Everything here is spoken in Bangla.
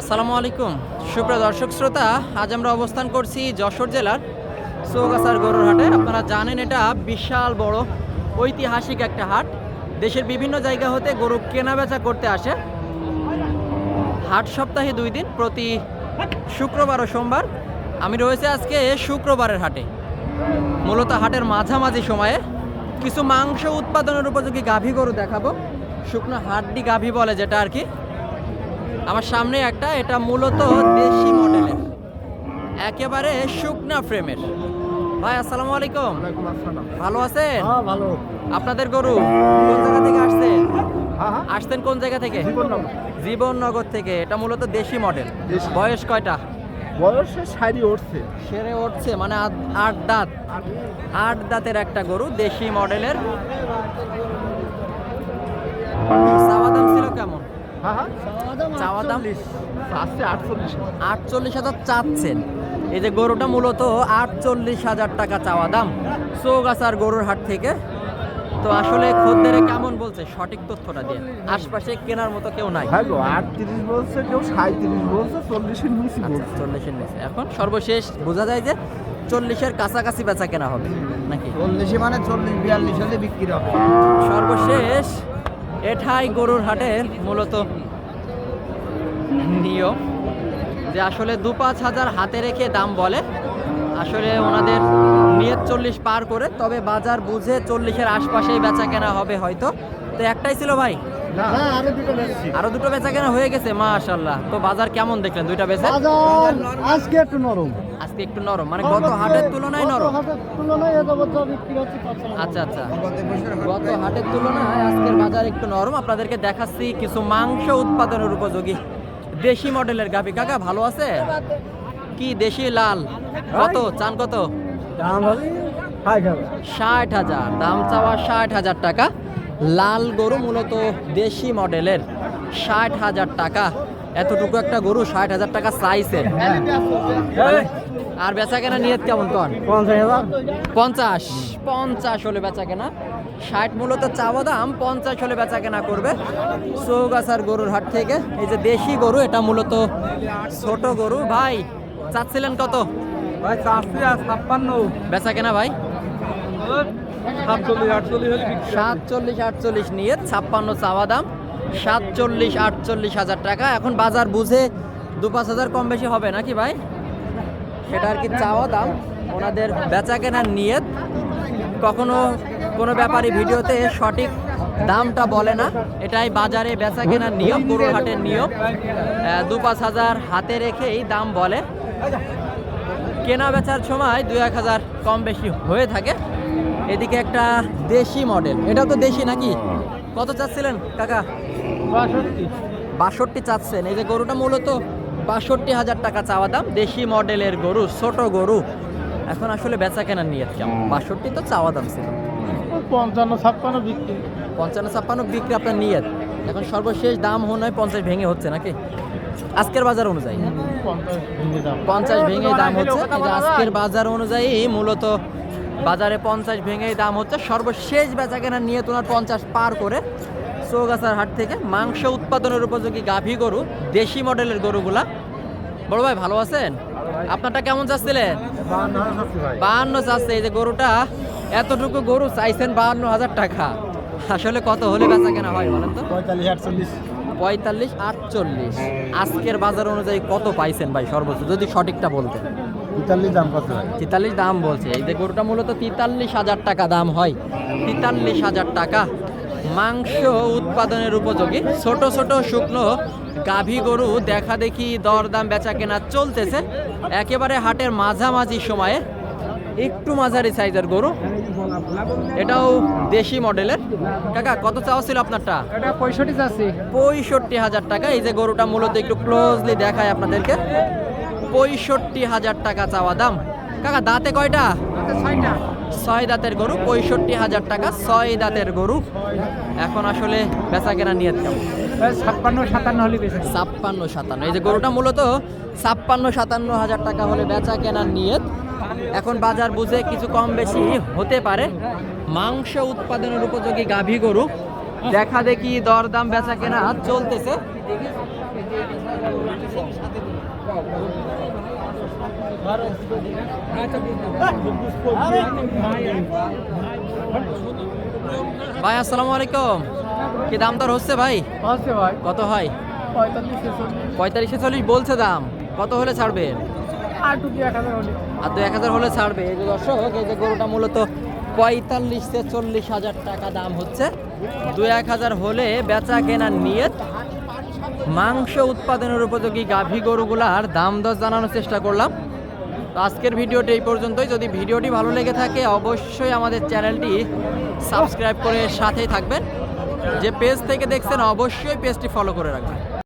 আসসালামু আলাইকুম। সুপ্রিয় দর্শক শ্রোতা, আজ আমরা অবস্থান করছি যশোর জেলার চৌগাছার গরুর হাটে। আপনারা জানেন এটা বিশাল বড়, ঐতিহাসিক একটা হাট। দেশের বিভিন্ন জায়গা হতে গরু কেনা বেচা করতে আসে। হাট সপ্তাহে দুই দিন, প্রতি শুক্রবার ও সোমবার। আমি রয়েছে আজকে শুক্রবারের হাটে। মূলত হাটের মাঝামাঝি সময়ে কিছু মাংস উৎপাদনের উপযোগী গাভী গরু দেখাবো। শুকনো হাড্ডি গাভী বলে যেটা আর কি। আমার সামনে একটা এটা মূলত দেশি মডেলের একেবারে শুকনা ফ্রেমের ভাই আসসালামু আলাইকুম। ভালো আছেন? হ্যাঁ ভালো। আপনাদের গরু কোন জায়গা থেকে আসছেন? হ্যাঁ হ্যাঁ। আসতেন কোন জায়গা থেকে? জীবননগর। থেকে। এটা মূলত দেশি মডেল বয়স কয়টা? বয়সে শাড়ি উঠছে। সেরে উঠছে মানে আট- দাঁত। আট দাঁতের একটা গরু দেশি মডেলের দাম ছিল কেমন? চাওয়া দাম আটচল্লিশ। হাজার চাচ্ছেন। এই যে গরুটা মূলত আটচল্লিশ হাজার টাকা চাওয়া দাম। চৌগাছার গরুর হাট থেকে। তো আসলে খদ্দের কেমন বলছে? সঠিক তথ্যটা দিয়ে। আশপাশে কেনার মতো কেউ নাই। হ্যাঁ গো আটত্রিশ বলছে কেউ সাঁত্রিশ বলছে চল্লিশের নিচে আচ্ছা চল্লিশের নিচে। এখন সর্বশেষ বোঝা যায় যে চল্লিশের কাছাকাছি বেচা কেনা হবে নাকি? চল্লিশে মানে চল্লিশ বিয়াল্লিশ হলে বিক্রি হবে। সর্বশেষ এঠাই গরুর হাটের মূলত নিয়ম যে আসলে দু পাঁচ হাজার হাতে রেখে দাম বলে। আসলে ওনাদের নিয়ত চল্লিশ পার করে তবে বাজার বুঝে চল্লিশের আশপাশেই বেচা কেনা হবে হয়তো। তো একটাই ছিল ভাই? আরও দুটো বেচা কেনা হয়ে গেছে মাশাল্লাহ তো বাজার কেমন দেখলেন দুইটা বেচা? আজকে একটু নরম। আজকে একটু নরম মানে গত হাটের তুলনায় নরম? হাটের তুলনায় বছর আচ্ছা আচ্ছা। গত হাটের তুলনায় আজকের বাজার একটু নরম। আপনাদেরকে দেখাচ্ছি কিছু মাংস উৎপাদনের উপযোগী। দেশি মডেলের গাভি। কাকা ভালো আছে? কি দেশি লাল? কত? চান কত? ষাট হাজার। দাম চাওয়া ষাট হাজার টাকা। লাল গরু মূলত দেশি মডেলের। ষাট হাজার টাকা। এতটুকু একটা গরু ষাট হাজার টাকা চাইছে আর বেচা কেনা নিয়ত কেমন কন পঞ্চাশ হাজার। পঞ্চাশ। পঞ্চাশ হলে বেচা কেনা ষাট মূলত চাওয়া দাম পঞ্চাশ হলে বেচা কেনা করবে। চৌগাছার গরুর হাট থেকে। এই যে দেশি গরু এটা মূলত ছোট গরু। ভাই চাচ্ছিলেন কত? ভাই আর ছাপ্পান্ন। বেচা কেনা ভাই? সাতচল্লিশ আটচল্লিশ নিয়ে ছাপ্পান্ন চাওয়া দাম। সাতচল্লিশ আটচল্লিশ হাজার টাকা। এখন বাজার বুঝে দু পাঁচ হাজার কম বেশি হবে নাকি ভাই? সেটা আর কি চাওয়া দাম? ওনাদের বেচা কেনার নিয়ত? কখনো কোনো ব্যাপারে ভিডিওতে সঠিক দামটা বলে না। এটাই বাজারে বেচা কেনার নিয়ম গরুর হাটের নিয়ম। দু পাঁচ হাজার হাতে রেখেই দাম বলে। কেনা বেচার সময় দু এক হাজার কম বেশি হয়ে থাকে। এদিকে একটা দেশি মডেল। এটাও তো দেশি নাকি? কত চাচ্ছিলেন কাকা? বাষট্টি। বাষট্টি চাচ্ছেন। এই যে গরুটা মূলত বাষট্টি হাজার টাকা চাওয়া দাম দেশি মডেলের গরু ছোট গরু। এখন আসলে বেচা কেনার নিয়ত কেমন? বাষট্টি তো চাওয়া দাম ছিল। পঞ্চান্ন ছাপ্পান্ন বিক্রি। পঞ্চান্ন ছাপ্পান্ন বিক্রি আপনার নিয়ত। এখন সর্বশেষ দাম মনে হয় পঞ্চাশ ভেঙে হচ্ছে নাকি? আজকের বাজার অনুযায়ী। পঞ্চাশ ভেঙে দাম। ভেঙে হচ্ছে। আজকের বাজার অনুযায়ী মূলত বাজারে পঞ্চাশ ভেঙেই দাম হচ্ছে। সর্বশেষ বেচা কেনার নিয়ে তোমার পঞ্চাশ পার করে চৌগাছার হাট থেকে মাংস উৎপাদনের উপযোগী গাভী গরু দেশি মডেলের গরুগুলা। বড় ভাই ভালো আছেন? আপনারটা কেমন চাচ্ছিলেন বাহান্ন চাচ্ছে এই যে গরুটা এতটুকু গরু চাইছেন বাহান্ন হাজার টাকা। আসলে কত হলে বেচা কেনা হয় বলেন তো? পঁয়তাল্লিশ আটচল্লিশ। পঁয়তাল্লিশ আটচল্লিশ। আজকের বাজার অনুযায়ী কত পাইছেন ভাই সর্বোচ্চ? যদি সঠিকটা বলতেন। দাম কত তেতাল্লিশ দাম বলছে। এই যে গরুটা মূলত তেতাল্লিশ হাজার টাকা দাম হয়। তেতাল্লিশ হাজার টাকা। মাংস উৎপাদনের উপযোগী। ছোট ছোট শুকনো গাভী গরু দেখা দেখি দরদাম বেচা কেনা চলতেছে। একেবারে হাটের মাঝামাঝি সময়ে একটু মাঝারি সাইজের গরু। এটাও দেশি মডেলের। কাকা কত চাওয়া ছিল আপনারটা? এটা পঁয়ষট্টি চাচ্ছি। পঁয়ষট্টি হাজার টাকা। এই যে গরুটা মূলত একটু ক্লোজলি দেখায় আপনাদেরকে। পঁয়ষট্টি হাজার টাকা চাওয়া দাম। কাকা দাঁতে কয়টা? ছয় দাঁতের গরু পঁয়ষট্টি হাজার টাকা ছয় দাঁতের গরু। এখন আসলে বেচা কেনা নিয়ে কেমন ছাপ্পান্ন সাতান্ন হলে ছাপ্পান্ন সাতান্ন। এই যে গরুটা মূলত ছাপ্পান্ন সাতান্ন হাজার টাকা হলে বেচা কেনার নিয়ত। এখন বাজার বুঝে কিছু কম বেশি হতে পারে। মাংস উৎপাদনের উপযোগী গাভী গরু। দেখা দেখি দরদাম বেচা কেনা চলতেছে। ভাই আসসালামু আলাইকুম। কি দাম দর হচ্ছে ভাই? আছে ভাই। কত হয়? পঁয়তাল্লিশ ছেচল্লিশ। চল্লিশ বলছে দাম। কত হলে ছাড়বে? আর দু এক হাজার হলে। ছাড়বে। এই যে দর্শক এই যে গরুটা মূলত পঁয়তাল্লিশ থেকে চল্লিশ হাজার টাকা দাম হচ্ছে। দু এক হাজার হলে বেচা কেনা নিয়ত মাংস উৎপাদনের উপযোগী গাভী গরুগুলার দাম দর জানানোর চেষ্টা করলাম। তো আজকের ভিডিওটি এই পর্যন্তই। যদি ভিডিওটি ভালো লেগে থাকে, অবশ্যই আমাদের চ্যানেলটি সাবস্ক্রাইব করে সাথেই থাকবেন। যে পেজ থেকে দেখছেন, অবশ্যই পেজটি ফলো করে রাখবেন।